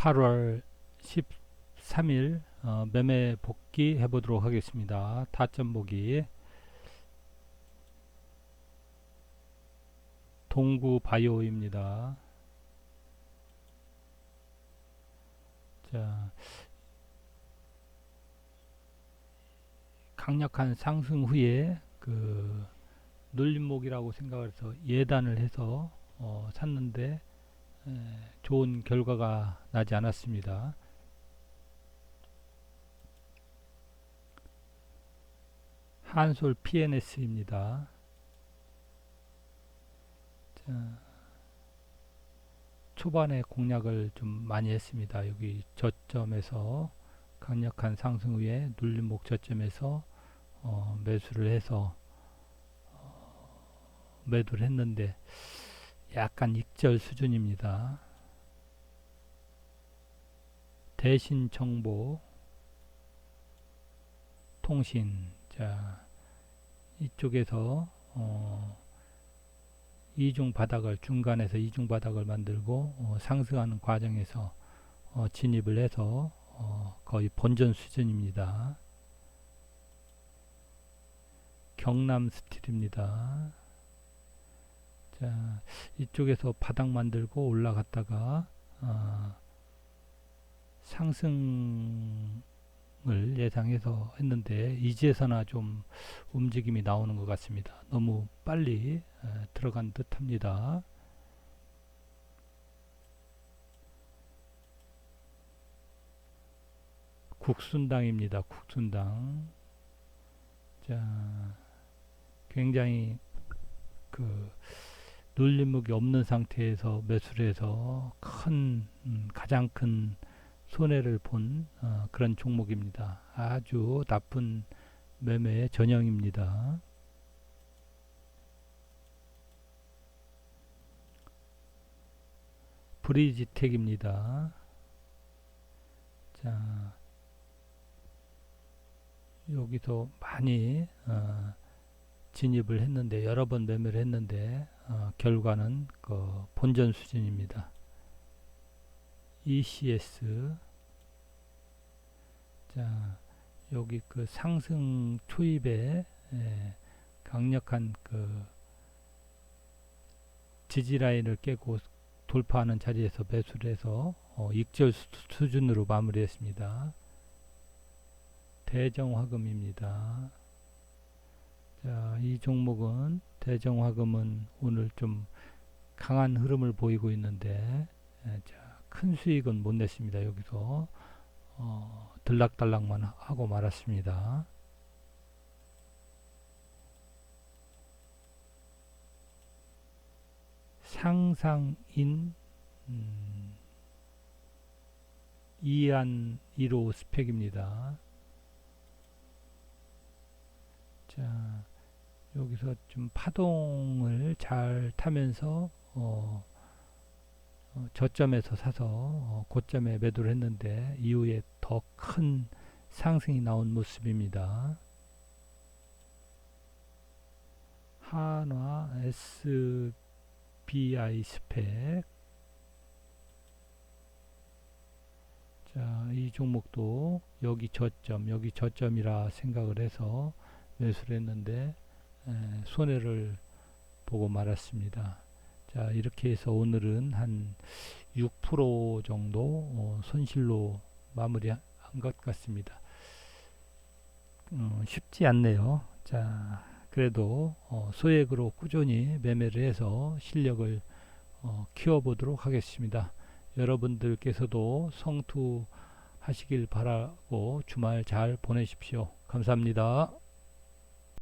8월 13일 어, 매매 복귀 해보도록 하겠습니다. 타점 보기 동구 바이오입니다. 자, 강력한 상승 후에 그 눌림목이라고 생각해서 예단을 해서 어, 샀는데 에, 좋은 결과가 나지 않았습니다. 한솔 PNS입니다. 자, 초반에 공략을 좀 많이 했습니다. 여기 저점에서 강력한 상승 후에 눌림목 저점에서 어, 매수를 해서 어, 매도를 했는데 약간 익절 수준입니다. 대신 정보 통신 자 이쪽에서 어, 이중 바닥을 중간에서 이중 바닥을 만들고 어, 상승하는 과정에서 어, 진입을 해서 어, 거의 본전 수준입니다. 경남 스틸입니다. 자, 이쪽에서 바닥 만들고 올라갔다가 어, 상승을 예상해서 했는데 이제서나 좀 움직임이 나오는 것 같습니다. 너무 빨리 에, 들어간 듯 합니다. 국순당입니다. 국순당. 자, 굉장히 그 눌림목이 없는 상태에서 매수를 해서 큰 음, 가장 큰 손해를 본 어, 그런 종목입니다. 아주 나쁜 매매의 전형입니다. 브리지텍입니다. 자, 여기서 많이 어, 진입을 했는데 여러 번 매매를 했는데 어, 결과는 그 본전 수준입니다. ECS 자 여기 그 상승 초입에 예, 강력한 그 지지 라인을 깨고 돌파하는 자리에서 매수를 해서 어, 익절 수, 수준으로 마무리했습니다. 대정화금입니다. 자, 이 종목은 대정화금은 오늘 좀 강한 흐름을 보이고 있는데 예, 자, 큰 수익은 못 냈습니다. 여기서 어, 들락달락만 하고 말았습니다. 상상인 음, 이안 1호 스펙입니다. 자, 여기서 좀 파동을 잘 타면서 어, 어, 저점에서 사서 어, 고점에 매도를 했는데 이후에 더 큰 상승이 나온 모습입니다. 한화 SBI 스펙 자, 이 종목도 여기 저점, 여기 저점이라 생각을 해서 매수를 했는데 에, 손해를 보고 말았습니다. 자, 이렇게 해서 오늘은 한 6% 정도 어, 손실로 마무리한 것 같습니다. 어, 쉽지 않네요. 자, 그래도 어, 소액으로 꾸준히 매매를 해서 실력을 어, 키워보도록 하겠습니다. 여러분들께서도 성투 하시길 바라고 주말 잘 보내십시오. 감사합니다.